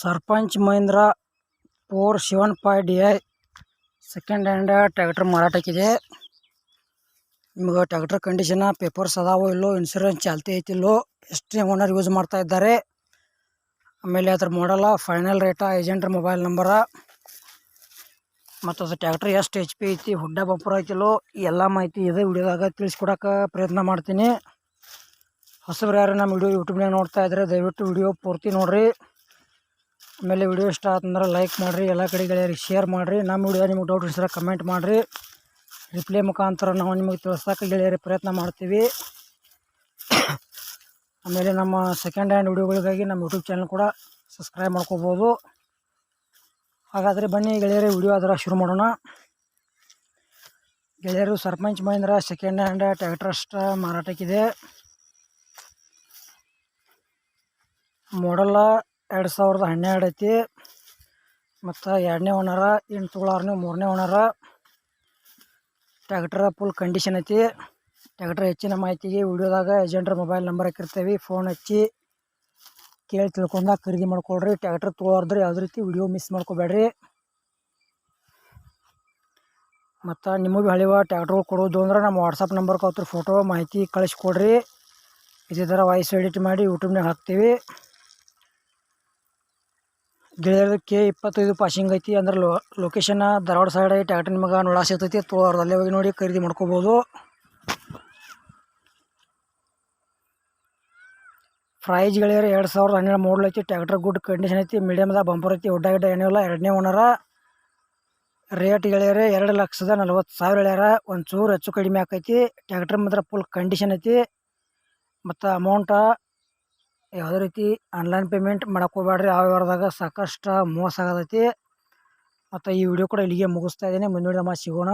Sarpanch Mahindra four seven five D I second hand tractor ಮಾರಾಟಕ್ಕಿದೆ. ನಿಮ್ಗೆ tractor ಕಂಡೀಷನ papers ಅದಾವೋ ಇಲ್ಲೋ insurance ಚಾಲ್ತಿ ಐತಿಲ್ಲೋ, ಎಷ್ಟು owner use ಮಾಡ್ತಾ ಇದ್ದಾರೆ. ಆಮೇಲೆ ಅದ್ರ ಮಾಡಲ್ಲ ಫೈನಲ್ ರೇಟ ಏಜೆಂಟ್ರ ಮೊಬೈಲ್ ನಂಬರ ಮತ್ತು ಅದು ಟ್ಯಾಕ್ಟ್ರ್ ಎಷ್ಟು ಎಚ್ ಪಿ ಐತಿ, ಹುಡ್ಡ ಬಂಪರ್ ಐತಿಲ್ಲೋ, ಎಲ್ಲ ಮಾಹಿತಿ ಇದೇ ವಿಡಿಯೋದಾಗ ತಿಳಿಸ್ಕೊಡೋಕೆ ಪ್ರಯತ್ನ ಮಾಡ್ತೀನಿ. ಹೊಸಬ್ರು ಯಾರು ನಮ್ಮ ವಿಡಿಯೋ ಯೂಟ್ಯೂಬ್ನಾಗ ನೋಡ್ತಾ ಇದ್ದಾರೆ ದಯವಿಟ್ಟು ವಿಡಿಯೋ ಪೂರ್ತಿ ನೋಡಿರಿ. ಆಮೇಲೆ ವಿಡಿಯೋ ಇಷ್ಟ ಆತಂದ್ರೆ ಲೈಕ್ ಮಾಡಿರಿ, ಎಲ್ಲ ಕಡೆ ಗೆಳೆಯರಿಗೆ ಶೇರ್ ಮಾಡಿರಿ. ನಮ್ಮ ವಿಡಿಯೋ ನಿಮಗೆ ಡೌಟ್ ಇದ್ರೆ ಕಮೆಂಟ್ ಮಾಡಿರಿ. ರಿಪ್ಲೈ ಮುಖಾಂತರ ನಾವು ನಿಮಗೆ ತಿಳಿಸೋಕೆ ಗೆಳೆಯರಿ ಪ್ರಯತ್ನ ಮಾಡ್ತೀವಿ. ಆಮೇಲೆ ನಮ್ಮ ಸೆಕೆಂಡ್ ಹ್ಯಾಂಡ್ ವಿಡಿಯೋಗಳಿಗಾಗಿ ನಮ್ಮ ಯೂಟ್ಯೂಬ್ ಚಾನಲ್ ಕೂಡ ಸಬ್ಸ್ಕ್ರೈಬ್ ಮಾಡ್ಕೋಬೋದು. ಹಾಗಾದರೆ ಬನ್ನಿ ಗೆಳೆಯರಿ, ವಿಡಿಯೋ ಅದರ ಶುರು ಮಾಡೋಣ. ಗೆಳೆಯರು Sarpanch Mahindra second hand tractor ಅಷ್ಟ ಮಾರಾಟಕ್ಕಿದೆ. ಮಾಡಲ್ಲ ಎರಡು ಸಾವಿರದ ಹನ್ನೆರಡು ಐತಿ. ಮತ್ತು ಎರಡನೇ ಓನರ ಎಂಟು ತೊಗೊಳಾರನೇ ಮೂರನೇ ಓನರ ಟ್ಯಾಕ್ಟ್ರ ಫುಲ್ ಕಂಡೀಷನ್ ಐತಿ. ಟ್ಯಾಕ್ಟ್ರ್ ಹೆಚ್ಚಿನ ಮಾಹಿತಿಗೆ ವಿಡಿಯೋದಾಗ ಏಜೆಂಟ್ರ ಮೊಬೈಲ್ ನಂಬರ್ ಹಾಕಿರ್ತೀವಿ. ಫೋನ್ ಹಚ್ಚಿ ಕೇಳಿ ತಿಳ್ಕೊಂಡಾಗ ಖರೀದಿ ಮಾಡ್ಕೊಳ್ರಿ. ಟ್ಯಾಕ್ಟ್ರ್ ತೊಗೊಳಾರ್ದ್ರೆ ಯಾವುದೇ ರೀತಿ ವಿಡಿಯೋ ಮಿಸ್ ಮಾಡ್ಕೋಬೇಡ್ರಿ. ಮತ್ತು ನಿಮಗೆ ಹಳಿವ ಟ್ಯಾಕ್ಟ್ರ್ಗಳು ಕೊಡೋದು ಅಂದ್ರೆ ನಮ್ಮ ವಾಟ್ಸಪ್ ನಂಬರ್ಗೆ ಅವ್ರ ಫೋಟೋ ಮಾಹಿತಿ ಕಳಿಸ್ಕೊಡ್ರಿ ಇದೇ ಥರ ವಾಯ್ಸ್ ಎಡಿಟ್ ಮಾಡಿ ಯೂಟ್ಯೂಬ್ನಾಗ ಹಾಕ್ತೀವಿ. ಗೆಳೆಯರದ ಕೆ ಇಪ್ಪತ್ತೈದು ಪಾಸಿಂಗ್ ಐತಿ ಅಂದ್ರೆ ಲೊ ಲೊಕೇಶನ್ ಧಾರವಾಡ ಸೈಡ್ ಟ್ಯಾಕ್ಟರ್ ನಿಮಗೆ ನೋಡಾ ಸಿಗ್ತೈತಿ ಅವ್ರದ್ದು ಅಲ್ಲೇ ಹೋಗಿ ನೋಡಿ ಖರೀದಿ ಮಾಡ್ಕೋಬೋದು. ಪ್ರೈಸ್ ಗೆಳೆಯರು ಎರಡು ಸಾವಿರದ ಹನ್ನೆರಡು ಮಾಡಲ್ ಐತಿ ಟ್ಯಾಕ್ಟರ್ ಗುಡ್ ಕಂಡೀಷನ್ ಐತಿ ಮೀಡಿಯಮ್ದಾಗ ಬಂಪರ್ ಐತಿ, ಒಡ್ಡ ಗಿಡ್ಡ ಏನಿಲ್ಲ ಎರಡನೇ ಓನರ ರೇಟ್ ಗೆಳೆಯರೆ ಎರಡು ಲಕ್ಷದ ನಲ್ವತ್ತು ಸಾವಿರ ಹೇಳ್ಯಾರ ಒಂದು ಚೂರು ಹೆಚ್ಚು ಕಡಿಮೆ ಆಕೈತಿ. ಟ್ಯಾಕ್ಟರ್ ಮಾತ್ರ ಫುಲ್ ಕಂಡೀಷನ್ ಐತಿ. ಮತ್ತು ಅಮೌಂಟ ಯಾವುದೇ ರೀತಿ ಆನ್ಲೈನ್ ಪೇಮೆಂಟ್ ಮಾಡಕ್ಕೆ ಹೋಗ್ಬೇಡ್ರಿ ಆ ವ್ಯವಹಾರದಾಗ ಸಾಕಷ್ಟು ಮೋಸ ಆಗತೈತಿ. ಮತ್ತು ಈ ವಿಡಿಯೋ ಕೂಡ ಇಲ್ಲಿಗೆ ಮುಗಿಸ್ತಾ ಇದ್ದೀನಿ. ಮುಂದಿನ ಸಿಗೋಣ.